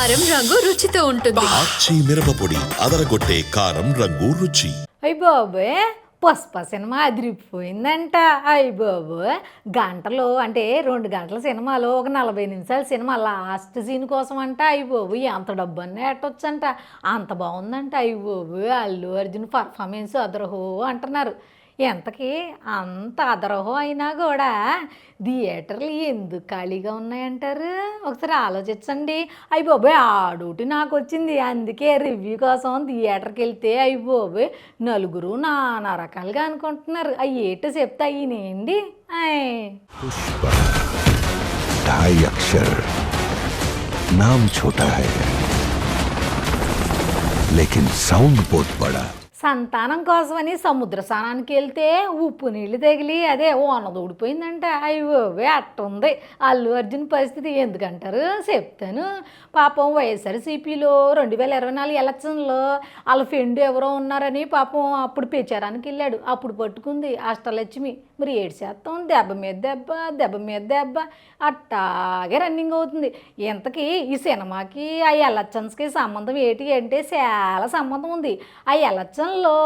కారం రంగు రుచితో ఉంటుంది. ఆచి మిరపపొడి అదరగొట్టే కారం రంగు రుచి. అయ్య బాబోయ్ పుష్ప సినిమా అదిరిపోయిందంట. అయ్య బాబోయ్ గంటలు అంటే రెండు గంటల సినిమాలో ఒక నలభై నిమిషాల సినిమా లాస్ట్ సీన్ కోసం అంట అయ్య బాబు ఎంత డబ్బు అన్నీ ఎట్టొచ్చంట. అంత బాగుందంట. అయ్య బాబు అల్లు అర్జున్ పర్ఫార్మెన్స్ అదరహో అంటున్నారు. ఎంతకి అంత అదరహో అయినా కూడా థియేటర్లు ఎందుకు ఖాళీగా ఉన్నాయంటారు ఒకసారి ఆలోచించండి అయ్యి బాబోయ్ ఆడోటి నాకు వచ్చింది అందుకే రివ్యూ కోసం థియేటర్కి వెళ్తే అయ్యి బాబోయ్ నలుగురు నానా రకాలుగా అనుకుంటున్నారు అవి ఏటో చెప్తే అయ్యినేయండి అయ్ ढाई अक्षर नाम छोटा है लेकिन साउंड बहुत बड़ा సంతానం కోసమని సముద్ర స్నానానికి వెళ్తే ఉప్పు నీళ్ళు తగిలి అదే ఓనద ఊడిపోయిందంట అయ్యోవే అట్టుంది అల్లు అర్జున్ పరిస్థితి ఎందుకంటారు? చెప్తాను. పాపం వైఎస్ఆర్సీపీలో రెండు వేల ఇరవై నాలుగు ఎలక్షన్లో వాళ్ళ ఫ్రెండ్ ఎవరో ఉన్నారని పాపం అప్పుడు ప్రచారానికి వెళ్ళాడు. అప్పుడు పట్టుకుంది అష్టలక్ష్మి. మరి ఏడు శాతం దెబ్బ మీద దెబ్బ దెబ్బ మీద దెబ్బ అట్టాగే రన్నింగ్ అవుతుంది. ఇంతకీ ఈ సినిమాకి ఆ ఎలక్షన్స్కి సంబంధం ఏంటి అంటే చాలా సంబంధం ఉంది. ఆ ఎలక్షన్లో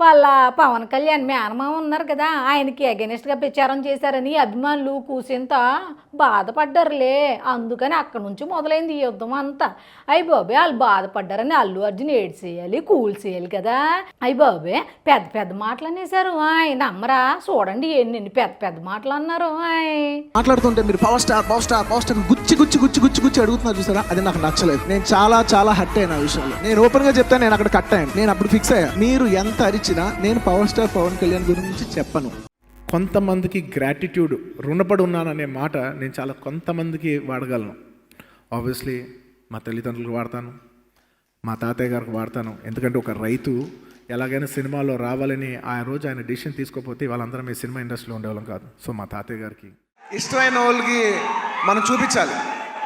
వాళ్ళ పవన్ కళ్యాణ్ మేనమామ ఉన్నారు కదా ఆయనకి అగెనిస్ట్గా ప్రచారం చేశారని అభిమానులు కూసింత బాధపడ్డారులే. అందుకని అక్కడి నుంచి మొదలైంది ఈ యుద్ధం అంతా. అయ్యి బాబే వాళ్ళు బాధపడ్డారని అల్లు అర్జున్ ఏడ్ చేయాలి కూల్ చేయాలి కదా. అయ్యి బాబే పెద్ద పెద్ద మాటలు అనేసారు ఆయ్ నమ్మరా? చూడండి ఎన్ని పెద్ద పెద్ద మాటలు అన్నారు. ఆయ్. మాట్లాడుతుంటే మీరు power star power star power star గుచ్చి గుచ్చి గుచ్చి గుచ్చి గుచ్చి అడుగుతున్నారు చూసారా? అది నాకు నచ్చలేదు. నేను చాలా చాలా హట్ అయిన ఆ విషయంలో. నేను ఓపెన్గా చెప్తాను నేను అక్కడ కట్ అయ్యాను. నేను అప్పుడు ఫిక్స్ అయ్యాను మీరు ఎంత అరిచినా నేను పవర్ స్టార్ పవన్ కళ్యాణ్ గురించి చెప్పను. కొంతమందికి గ్రాటిట్యూడ్ రుణపడి ఉన్నాననే మాట నేను చాలా కొంతమందికి వాడగలను. ఆబ్వియస్లీ మా తల్లిదండ్రులకు వాడతాను మా తాతయ్య గారికి వాడతాను. ఎందుకంటే ఒక రైతు ఎలాగైనా సినిమాలో రావాలని ఆ రోజు ఆయన డిసిషన్ తీసుకోకపోతే వాళ్ళందరం ఈ సినిమా ఇండస్ట్రీలో ఉండేవాళ్ళం కాదు. సో మా తాతయ్య గారికి ఇష్టమైన వాళ్ళకి మనం చూపించాలి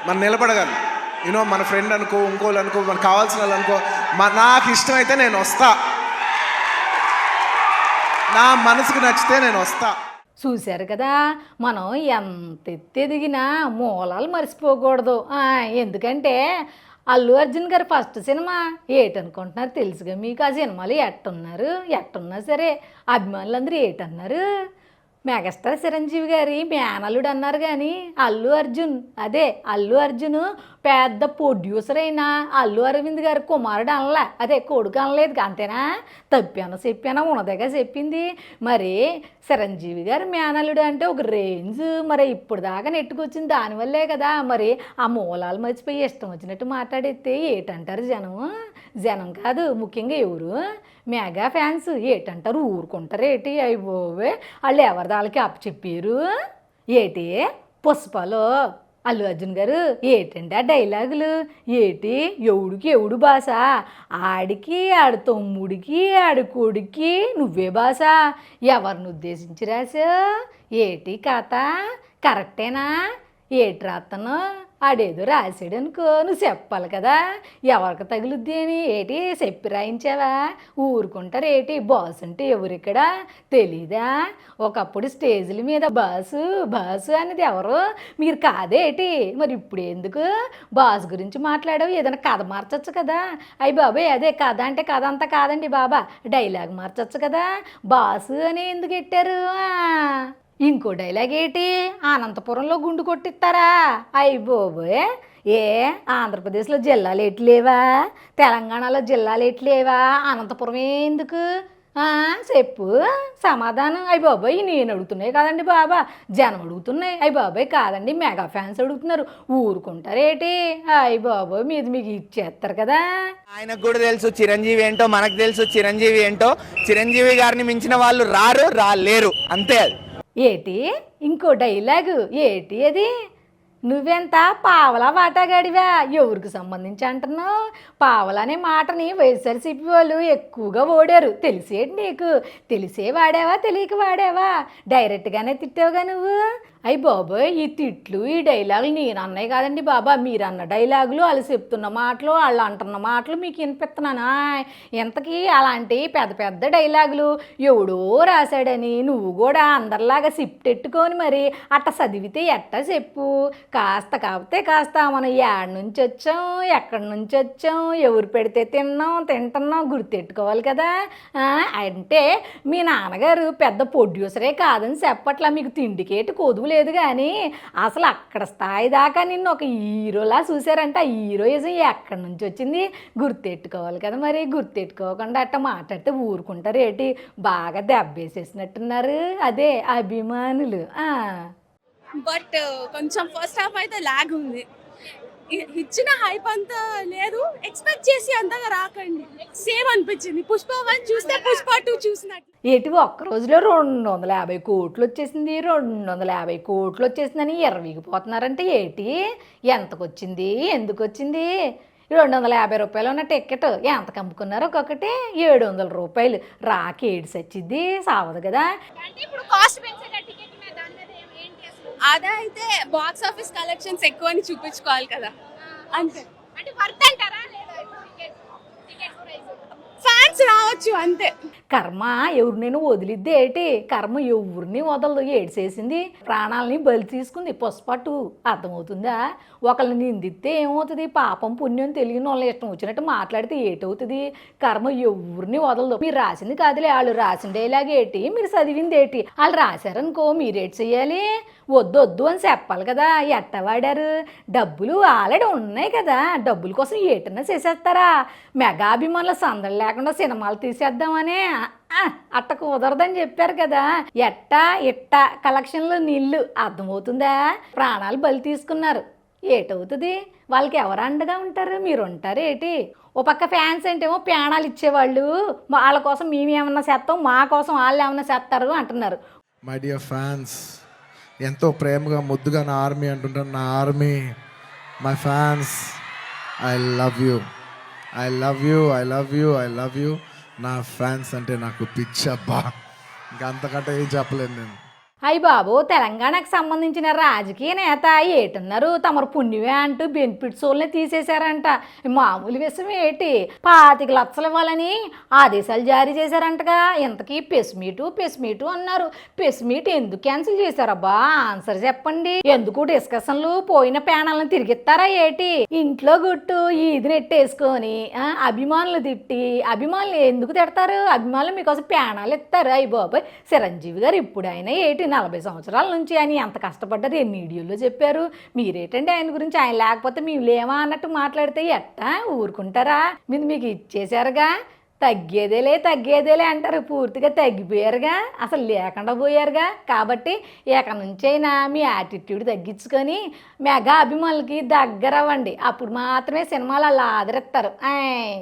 మనం నిలబడగాలి. యూనో మన ఫ్రెండ్ అనుకో ఇంకోళ్ళు అనుకో మనకు కావాల్సిన వాళ్ళు అనుకో మా నాకు ఇష్టమైతే నేను వస్తా. నా మనసుకు నచ్చితే నేను వస్తా. చూశారు కదా మనం ఎంత ఎత్తి ఎదిగినా మూలాలు మర్చిపోకూడదు ఎందుకంటే అల్లు అర్జున్ గారు ఫస్ట్ సినిమా ఏటనుకుంటున్నారు తెలుసుగా మీకు? ఆ సినిమాలు ఎట్టున్నారు? ఎట్టున్నా సరే అభిమానులందరూ ఏటన్నారు? మెగాస్టార్ చిరంజీవి గారి మేనల్లుడు అన్నారు కానీ అల్లు అర్జున్ అదే అల్లు అర్జును పెద్ద ప్రొడ్యూసర్ అయినా అల్లు అరవింద్ గారు కుమారుడు అనలే. అదే కొడుకు అనలేదు అంతేనా? తప్పాను చెప్పానా? ఉన్నదేగా చెప్పింది. మరి చిరంజీవి గారు మేనల్లుడు అంటే ఒక రేంజ్ మరి ఇప్పుడు దాకా నెట్టుకొచ్చింది దానివల్లే కదా. మరి ఆ మూలాలు మర్చిపోయి ఇష్టం వచ్చినట్టు మాట్లాడితే ఏటంటారు జనం? జనం కాదు ముఖ్యంగా ఎవరు? Mega fans. ఏటంటారు? ఊరుకుంటారు ఏటి? అయిపోవే వాళ్ళు ఎవరి దాళ్ళకి అప్పచెప్పారు ఏటి? పుష్పలో. అల్లు అర్జున్ గారు ఏటండి ఆ డైలాగులు? ఏటి? ఎవడికి ఎవడు భాష ఆడికి ఆడి తమ్ముడికి ఆడి కొడుకి నువ్వే భాష ఎవరిని ఉద్దేశించి రాసా ఏటి కథ? కరెక్టేనా? ఏటి రాతను ఆడేదో రాసాడు అనుకో నువ్వు చెప్పాలి కదా. ఎవరికి తగులుద్ది అని? ఏటి చెప్పి రాయించావా? ఊరుకుంటారు ఏటి? బాస్ అంటే ఎవరిక్కడ? తెలీదా? ఒకప్పుడు స్టేజ్ల మీద బాసు బాసు అనేది ఎవరు? మీరు కాదేటి మరి ఇప్పుడు ఎందుకు? బాస్ గురించి మాట్లాడావు ఏదైనా కథ మార్చచ్చు కదా. అయ్యి బాబాయ్ అదే కథ అంటే కథ అంతా కాదండి బాబా. డైలాగ్ మార్చచ్చు కదా. బాసు అని ఎందుకు పెట్టారు ఇంకో డైలాగ్ ఏంటి? అనంతపురంలో గుండు కొట్టిస్తారా? అయ్యి బాబోయ్. ఏ ఆంధ్రప్రదేశ్లో జిల్లాలు ఎట్లేవా తెలంగాణలో జిల్లాలు ఎట్లేవా అనంతపురం ఎందుకు? చెప్పు. సమాధానం. అయ్యి బాబాయ్ నేను అడుగుతున్నాయి కదండి బాబా. జనం అడుగుతున్నాయి. అయ్యి బాబాయ్ కాదండి. మెగా ఫ్యాన్స్ అడుగుతున్నారు. ఊరుకుంటారేటి? అయ్యి బాబాయ్ మీది మీకు ఇచ్చేస్తారు కదా. ఆయనకు కూడా తెలుసు చిరంజీవి ఏంటో మనకు తెలుసు చిరంజీవి ఏంటో. చిరంజీవి గారిని మించిన వాళ్ళు రారు రాలేరు. అంతే అది. ఏటి? ఇంకో డైలాగు ఏటి అది? నువ్వెంత పావలా వాటాగాడివా? ఎవరికి సంబంధించి అంటున్నావు? పావలా అనే మాటని వైఎస్ఆర్సీపీ వాళ్ళు ఎక్కువగా ఓడారు. తెలిసేటి నీకు? తెలిసే వాడావా? తెలియక వాడావా? డైరెక్ట్గానే తిట్టావుగా నువ్వు? అయ్యి బాబోయ్ ఈ తిట్లు ఈ డైలాగులు నేను అన్నాయి కాదండి బాబా మీరు అన్న డైలాగులు వాళ్ళు చెప్తున్న మాటలు వాళ్ళు అంటున్న మాటలు మీకు వినిపిస్తున్నానా? ఇంతకీ అలాంటి పెద్ద పెద్ద డైలాగులు ఎవడో రాశాడని నువ్వు కూడా అందరిలాగా సిప్టెట్టుకొని మరి అట్ట చదివితే ఎట్టా చెప్పు? కాస్త కాకపోతే కాస్త మనం ఏడ నుంచి వచ్చాం ఎక్కడి నుంచి వచ్చాం ఎవరు పెడితే తిన్నాం తింటున్నాం గుర్తెట్టుకోవాలి కదా? అంటే మీ నాన్నగారు పెద్ద ప్రొడ్యూసరే కాదని చెప్పట్లా మీకు తిండికేటి కొదువులు లేదు కానీ అసలు అక్కడ స్థాయి దాకా నిన్ను ఒక హీరోలా చూసారంటే ఆ హీరోయిజం ఎక్కడి నుంచి వచ్చింది? గుర్తెట్టుకోవాలి కదా మరి. గుర్తెట్టుకోకుండా అట్ట మాట్లాడితే ఊరుకుంటారు ఏంటి? బాగా దెబ్బేసేసినట్టున్నారు. అదే అభిమానులు. బట్ కొంచెం ఫస్ట్ హాఫ్ అయితే లాగ్ ఉంది. ఇచ్చిన హైప్ అంతా లేదు. ఎక్స్పెక్ట్ చేసి అంతగా రాకండి. సేమ్ అనిపించింది. పుష్ప వన్ చూస్తే పుష్ప టూ చూసినట్టు. ఏటి ఒక్క రోజులో రెండు వందల యాభై కోట్లు వచ్చేసింది రెండు వందల యాభై కోట్లు వచ్చేసిందని ఎర్రవిగిపోతున్నారంటే ఏటి? ఎంతకు వచ్చింది ఎందుకు వచ్చింది రెండు వందల యాభై రూపాయలు ఉన్న టికెట్ ఎంతకు అమ్ముకున్నారు ఒక్కొక్కటి ఏడు వందల రూపాయలు. రాకి ఏడు సచ్చిద్ది సావదు కదా. అంటే ఇప్పుడు కాస్ట్ పెంచారు టికెట్ మీద దాని మీద ఏం- ఏంటి అసలు అదే అయితే బాక్స్ ఆఫీస్ కలెక్షన్స్ ఎక్కువ అని చూపించుకోవాలి కదా. అంతే. అంటే వర్త్ అంటారా లేదా టికెట్ టికెట్ ప్రైస్ ఫ్యాన్స్ అంతే. కర్మ ఎవరినైనా వదిలిద్ది ఏటి? కర్మ ఎవరిని వదలదు? ఏడ్చేసింది? ప్రాణాలని బలి తీసుకుంది పుష్పటు అర్థమవుతుందా? ఒకళ్ళని నిందిస్తే ఏమవుతుంది? పాపం పుణ్యం తెలియని వాళ్ళ ఇష్టం వచ్చినట్టు మాట్లాడితే ఏటవుతుంది? కర్మ ఎవరిని వదలదు? మీరు రాసింది కాదులే వాళ్ళు రాసిన డైలాగ్ మీరు చదివింది ఏటి? వాళ్ళు రాశారనుకో మీరేటి చేయాలి? వద్దు వద్దు అని చెప్పాలి కదా ఎట్ట వాడారు డబ్బులు ఆల్రెడీ ఉన్నాయి కదా డబ్బుల కోసం ఏటన్నా చేసేస్తారా? మెగాభిమానుల సందడి లేకుండా సినిమాలు తీసేద్దామనే అట్టకు కుదరదని చెప్పారు కదా. ఎట్టా ఇట్ట కలెక్షన్లు నీళ్ళు అర్థమవుతుందా? ప్రాణాలు బలి తీసుకున్నారు. ఏటవుతుంది? వాళ్ళకి ఎవరు అండగా ఉంటారు? మీరు ఉంటారు ఏటి? ఓ పక్క ఫ్యాన్స్ అంటేమో ప్రాణాలు ఇచ్చేవాళ్ళు. వాళ్ళ కోసం మేమేమన్నా చేస్తాం? మా కోసం వాళ్ళు ఏమన్నా చేస్తారు అంటున్నారు. మై డియర్ ఫ్యాన్స్ ఎంతో ప్రేమగా ముద్దుగా నా ఆర్మీ అంటుంటాను నా army my fans I love you I love you I love you I love you నా ఫ్యాన్స్ అంటే నాకు పిచ్చబ్బా. ఇంకా అంతకంటే ఏం చెప్పలేను నేను. అయ్య బాబు తెలంగాణకు సంబంధించిన రాజకీయ నేత ఏటున్నారు. తమరు పుణ్యమే అంటూ బెనిఫిట్స్ వాళ్ళని తీసేశారంట. మామూలు విషయం ఏంటి? పాతిక లక్షలు ఇవ్వాలని ఆదేశాలు జారీ చేశారంటగా. ఇంతకీ పెసిమీటు మీటు మీటు అన్నారు. పెసిమీటు మీట్ ఎందుకు క్యాన్సిల్ చేశారబ్బా? ఆన్సర్ చెప్పండి. ఎందుకు డిస్కషన్లు పోయిన ప్యానల్ని తిరిగిస్తారా ఏటి? ఇంట్లో గుట్టు ఈది నెట్టేసుకొని ఆ, అభిమానులు తిట్టి అభిమానులు ఎందుకు తిడతారు? అభిమానులు మీకోసం ప్యానాలు ఇస్తారు. అయ్యి బాబాయ్ చిరంజీవి గారు ఇప్పుడైనా ఏటి నలభై సంవత్సరాల నుంచి ఆయన ఎంత కష్టపడ్డారు ఎన్ని వీడియోలో చెప్పారు మీరేటండి ఆయన గురించి ఆయన లేకపోతే మేము లేవా అన్నట్టు మాట్లాడితే ఎట్టా ఊరుకుంటారా? మీరు మీకు ఇచ్చేశారుగా? తగ్గేదేలే తగ్గేదేలే అంటారు పూర్తిగా తగ్గిపోయారుగా అసలు లేకుండా పోయారుగా. కాబట్టి ఇక నుంచైనా మీ యాటిట్యూడ్ తగ్గించుకొని మెగా అభిమానులకి దగ్గర అవ్వండి. అప్పుడు మాత్రమే సినిమాలు అలా ఆదరిస్తారు. ఆయ్.